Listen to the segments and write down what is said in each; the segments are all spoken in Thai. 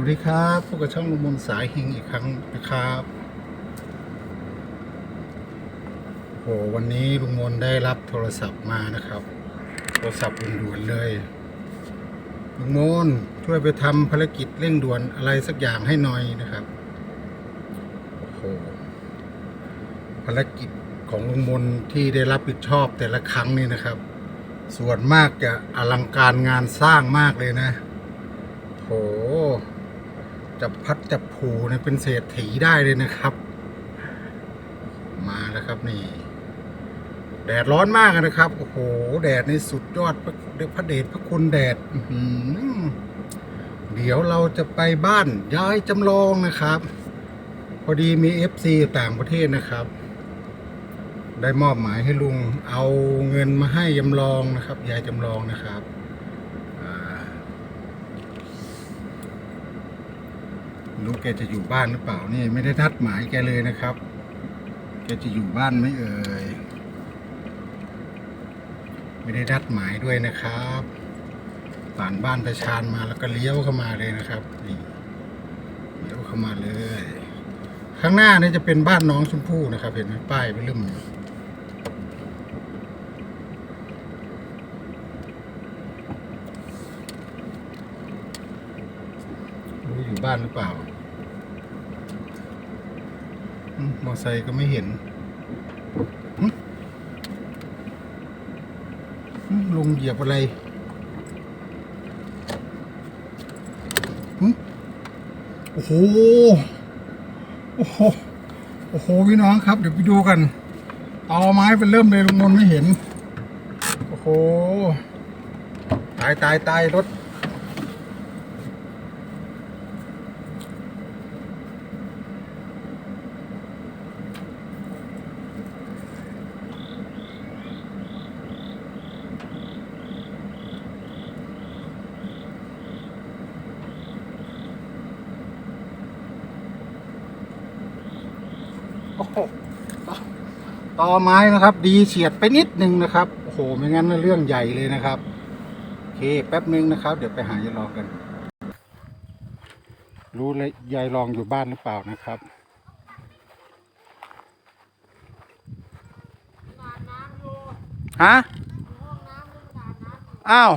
วัสดีครับพวกกับช่องลุงมนสายเฮงอีกครั้งนะครับโหวันนี้ลุงมนได้รับโทรศัพท์มานะครับ โทรศัพท์ด่วนๆเลย ลุงมนช่วยไปทำภารกิจเร่งด่วนอะไรสักอย่างให้หน่อยนะครับโอ้โหภารกิจของลุงมนที่ได้รับผิดชอบแต่ละครั้งนี่นะครับ ส่วนมากจะอลังการงานสร้างมากเลยนะโห จับพัดจับผูเนี่ยเป็นเศรษฐีได้เลยนะครับ มาแล้วครับนี่ แดดร้อนมากนะครับ โอ้โห แดดในสุดยอดพระพระเดชพระคุณแดดเดี๋ยวเราจะไปบ้านยายจำลองนะครับ พอดีมี FC ต่างประเทศนะครับ ได้มอบหมายให้ลุงเอาเงินมาให้ยำลองนะครับ ยายจำลองนะครับอ่า ไม่รู้แกจะอยู่บ้านหรือเปล่านี่ไม่ได้นัดหมายแกเลยนะครับ แกจะอยู่บ้านไหมเอ่ย ไม่ได้นัดหมายด้วยนะครับผ่านบ้านประชานมาแล้วก็เลี้ยวเข้ามาเลยนะครับนี่เลี้ยวเข้ามาเลย ข้างหน้านี่จะเป็นบ้านน้องชมพู่นะครับ เห็นไหมป้ายไปเริ่มอยู่รู้ อยู่บ้านหรือเปล่า มอไซค์ก็ไม่เห็น ลงเหยียบอะไรโอ้โห โอ้โห โอ้โห พี่น้องครับ เดี๋ยวไปดูกัน เอาไม้เป็นเริ่มเลยลุงมนไม่เห็น โอ้โห ตายตายตายรถ ต่อไม้นะครับ ดีเฉียดไปนิดนึงนะครับโอ้โหไม่งั้นเรื่องใหญ่เลยนะครับโอเคแป๊บนึงนะครับ เดี๋ยวไปหายายรองกัน รู้เลยยายรองอยู่บ้านหรือเปล่านะครับฮะอ้าว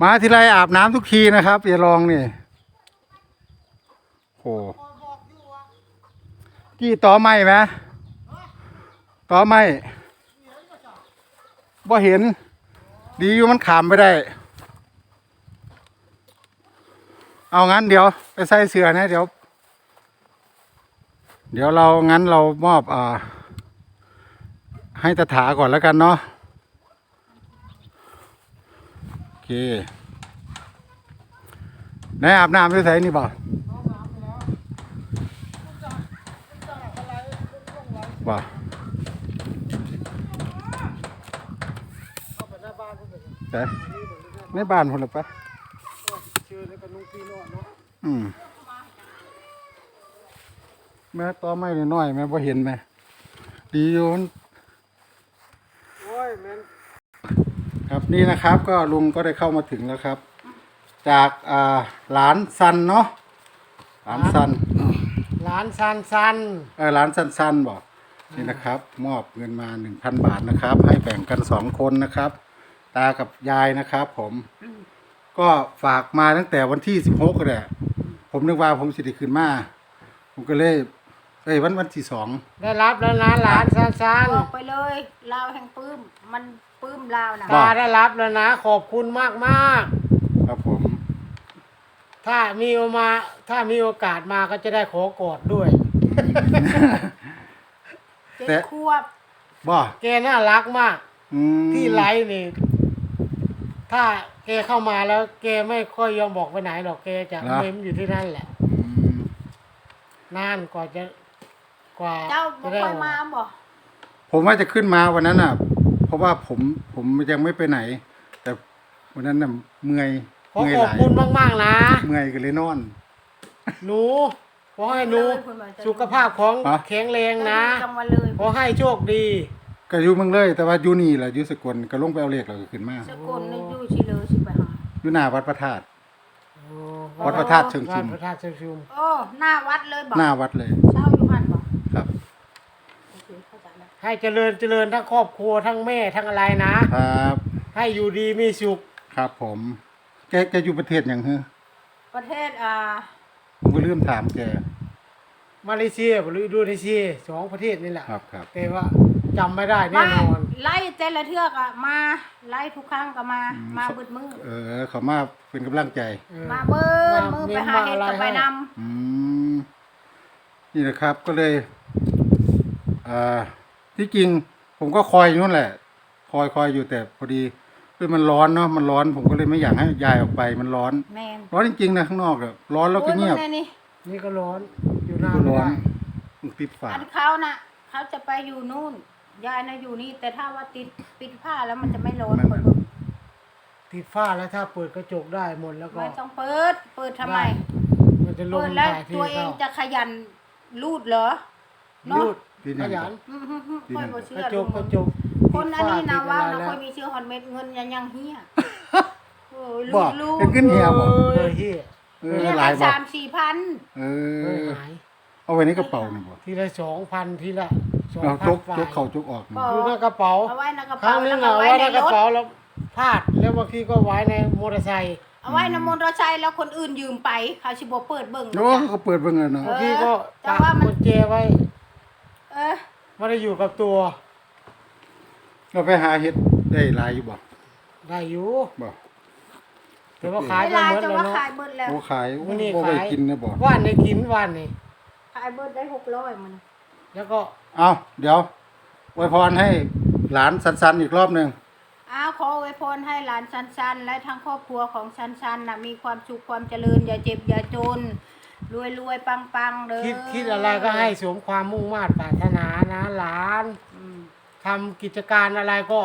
มาทีไรอาบน้ำทุกทีนะครับยายรองนี่โห กี่ต่อไม้ไหมต่อไม้บ่เห็น ดีอยู่มันขามไปได้ เอางั้นเดี๋ยว ไปใส่เสือนะเดี๋ยว เดี๋ยวเรางั้นเรามอบอ่าให้ตถาก่อนแล้วกันเนาะโอเคไหนอาบน้ำด้วยใส่นี่บ่บ่ แต่ในบ้านคนละปะอืมแม่ต่อไม้น้อยๆแม่บ่เห็นไหมดีอยู่มันโอ้ยแม่นครับนี่นะครับก็ลุงก็ได้เข้ามาถึงแล้วครับ จากอ่าหลานซันเนาะหลานซันหลานซันซันเออหลานซันซันบอกนี่นะครับ มอบเงินมาหนึ่งพันบาทนะครับ ให้แบ่งกันสองคนนะครับ ตากับยายนะครับ ผมก็ฝากมาตั้งแต่วันที่สิบหกเลยผมนึกว่าผมสิได้ขึ้นมา ผมก็เลยเอ้ยวันวันที่สองได้รับแล้วนะหลานซันซันบอกไปเลยลาวแห่งปื้ม มันปื้มลาวนะตาได้รับแล้วนะ ขอบคุณมากมากครับผมๆถ้ามีโอมา ถ้ามีโอกาสมาก็จะได้ขอกอดด้วยเจ็ดแต่ควบบ่แกน่ารักมากอืมที่ไลฟ์นี่ ถ้าแกเข้ามาแล้วแกไม่ค่อยยอมบอกไปไหนหรอกแกจะเม้มอยู่ที่นั่นแหละอืมนานกว่าจะกว่าเจ้าบจะอกได้ไปออกมาบอกผมว่าจะขึ้นมาวันนั้นอะ เพราะว่าผมผมยังไม่ไปไหน แต่วันนั้นน่ะเมื่อยขอเมื่อยขอหบลายคุณมากๆนะ เมื่อยก็เลยนอน หนูขอให้หนู สุขภาพของฮะ แข็งแรงนะ จังหวัดเลยขอให้โชคดี ก็อยู่เมืองเลยแต่ว่าอยู่นี่แหละอยู่สกลก็ลงไปเอาเลขแล้วก็ขึ้นมาสกลนี่อยู่ชิเลยสิไปหาอยู่หน้าวัดพระธาตุ โอ้วัดพระธาตุเชิงวัชุดมพระธาตุเชิงชุมโอ้หน้าวัดเลยบอกหน้าวัดเลยเช่าอยู่หันบอกครับโอเคเข้าใจแล้วให้เจริญเจริญทั้งครอบครัวทั้งแม่ทั้งอะไรนะ ครับให้อยู่ดีมีสุขครับผม แกแกอยู่ประเทศอย่างเฮ้อประเทศอ่าผมก็ลืมถามแก มาเลเซียหรืออินโดนีเซียสองประเทศนี่แหละครับครับ แต่ว่าจำไม่ได้แน่มานอนไล่แต่ละเทือกอะมาไล่ทุกครั้งก็มามาเบิดมือเออเขามาเป็นกำลังใจ เออ มาเบิดมือไปหาเห็ดกับไปนอืมนี่นะครับก็เลยอ่าที่จริง ผมก็คอยอยู่นั่นแหละ คอยคอยอยู่แต่พอดีด้วยมันร้อนเนาะมันร้อน ผมก็เลยไม่อยากให้ยายออกไปมันร้อนำแมนร้อนจริงๆนะข้างนอกอะร้อนแล้วก็เงียบ โอ้มึงนี่นี่ก็ร้อนอยู่หน้า ก็ไม่ร้อนได้มันติดฝาอันเขาน่ะเขาจะไปอยู่นู่น ยายน่ะอยู่นี่ แต่ถ้าว่าติดปิดผ้าแล้วมันจะไม่ร้อนคนอื่นติดฝ้าแล้วถ้าเปิดกระจกได้หมดแล้วก็ ไม่ต้องเปิด เปิดทำไมได้มันจะลงเปิดแล้วถ่ายที่ตัวเองเข้าจะขยันรูดเหรอเนาะรูดที่ขนั่นยัน อืมๆๆค่อยบ่กเชื่ระอจลุกงกระจกคนอันนี้นะติดฝ้ว่าติดนะอะไรค่อยมีเชื่อฮอนเม็ดเงินยังยังเฮียโอ้ยบลูอกกลูกเป็นขึ้นเหี่ยวบอกเออเฮียเออเนี่ยหลายบอสากมสี่พันเอเอออหาย เอาไว้ในกระเป๋านี่บ่ทีละสองพันทีละสองเอาพัจนกฝ่ายจกเข่าจกออกนี่บอกอยู่ในกระเป๋าเอาไว้ในกระครั้เป๋างหนึแล้วงก็เอาไว้ไว้ในในกรระถเป๋าแล้วพลาดแล้วบางทีก็ไว้ในมอเตอร์ไซค์เอาไว้ในมอเตอร์ไซค์แล้วคนอื่นยืมไปเขาชิบเปิดเบิ่ง โอ้เขาเปิดเบิ่งแล้วเนาะเออบางทีก็แต่จับว่ามัน กุญแจไว้เออไม่ได้อยู่กับตัวเราไปหาเห็ดได้หลายอยู่บ่ได้อยู่บ่แต่ว่าขายเวไปลาหมดจะแล้วว่าเนาะขายเบิดแล้วโอ้ขายโอ้วันนี้บ่ไปขายกินนะบ่ว่านในกินว่านนี่ ขายเบิดได้หกร้อยมันแล้วก็เอาเดี๋ยวอวยพรให้หลานสันๆอีกรอบหนึงอ้าวขออวยพรให้หลานชันชันและทั้งครอบครัวของชันชันนะมีความสุขความเจริญอย่าเจ็บอย่าจนรวยรวยปังปังเด้อคิดคิดอะไรก็ให้สวมความมุ่งมา่ปรารถนานะหลานอืมทำกิจการอะไรก็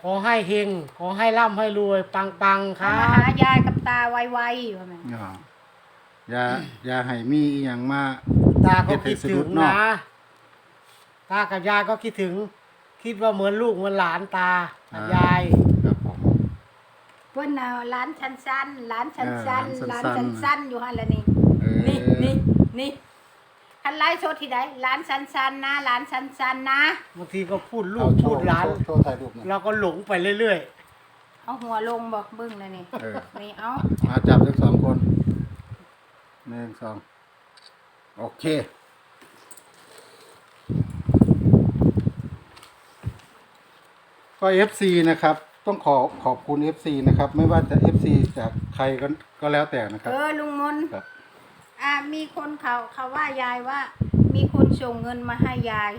ขอให้เฮงขอให้ร่ำให้รวยปังปังๆคเอารัมาบ หายายกับตาไวๆว่าแม่อย่าอย่าอย่าให้มีอีหยังมา ตาก็คิดถึงเฮ็ดให้สะดุดเนาะนะ ตากับยายก็คิดถึง คิดว่าเหมือนลูกเหมือนหลานตากับยาย ครับผม เพิ่นน่ะหลานชันชันหลานชันชันเออหหลาลานนชัชันนชันอยู่หั่นละนี่เออนี่นี่นี่คันไล่โชดที่ใดหลานชันชันนะหลานชันชันนะบางทีก็พูดลูเอากโชพูดว์หลาน โชว์โชว์ถ่ายรูปหน่อยเราก็หลงไปเรื่อยเอาหัวลงบ่เบิ่งเลยนี่เออนี่เอามาจับทั้งสองคนหนึ่งสอง โอเคก็ FC นะครับ ต้องขอขอบคุณ FC นะครับ ไม่ว่าจะ FC จากใครก็ก็แล้วแต่นะครับ เออลุงมนต์ครับ อ่ามีคนเขาเขาว่ายายว่า มีคนส่งเงินมาให้ยาย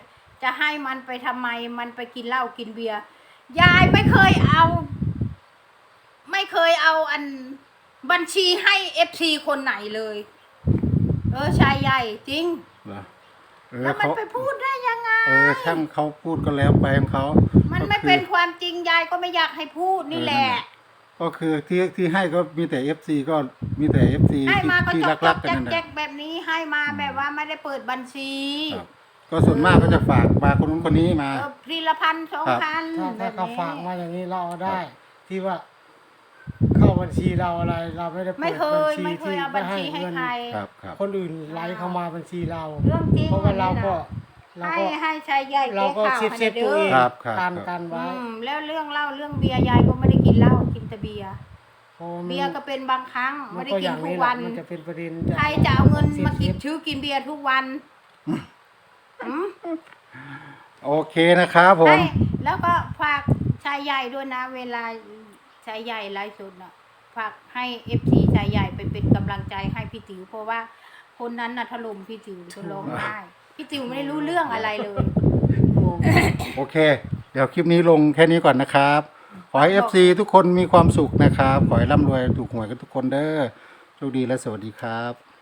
จะให้มันไปทำไมมันไปกินเหล้ากินเบียร์ยายไม่เคยเอา ไม่เคยเอาอันบัญชีให้เอฟซีคนไหนเลย เออชายใหญ่จริงเหรอเออแล้วมันเขาไปพูดได้ยังไง เออช่างเขาพูดก็แล้วไปของเขามันก็ไม่คือเป็นความจริงยายก็ไม่อยากให้พูดนี่แหละก็คือที่ที่ให้ก็มีแต่ FC ก็มีแต่ FC ให้ที่มาก็ที่จรักกจรักกๆกันนั่นแหแจ๊ละกๆแบบนี้ให้มาแบบว่าไม่ได้เปิดบัญชีครับก็ส่วนมากก็จะฝากมาคนนู้นคนนี้มา เออพรีละพันสองครับพันๆถ้าแบถ้าบเขานี้ฝากมาอย่างนี้เราเอาได้ ที่ว่าเข้า บัญชีเราอะไรเราไม่ได้เปิไม่ดเคบัญยชีไม่เคที่ยเอาบัญชีให้เงินใคร ครับครับ คนอื่นไหลเข้ามาบัญชีเรา เรื่องจริงเพราะว่าเราก็อัเรานนี้ก็นะให้ให้ชายใหญ่เราแก้ก็ข่าวเซฟให้เซฟเด้ตัวเอองครับครับกันครับ กันไว้อืมแล้วเรื่องเหล้าเรื่องเบียร์ยายก็ไม่ได้กินเหล้ากินแต่เบียร์พอมันเบียร์ก็เป็นบางครั้งมัไม่นได้ก็อกินย่างทุนี้กแหวัละน มันจะเป็นประเด็นใครจะเอาเงินมากินเซฟชื่อกินเบียร์ทุกวันอืมโอเคนะครับผม ให้แล้วก็ฝากชายใหญ่ด้วยนะ เวลาชายใหญ่ไลฟ์สดน่ะ ฝากให้เอฟซีชายใหญ่ไปเป็นกำลังใจให้พี่ติ๋วเพราะว่าคนนั้นน่ะถล่มพี่ติ๋วจนร้องไห้พี่ติ๋วไม่ได้รู้เรื่องอะไรเลย โอเค เดี๋ยวคลิปนี้ลงแค่นี้ก่อนนะครับ ขอให้ FC ทุกคนมีความสุขนะครับ ขอให้ร่ำรวยถูกหวยกันทุกคนเด้อโชคดีและสวัสดีครับ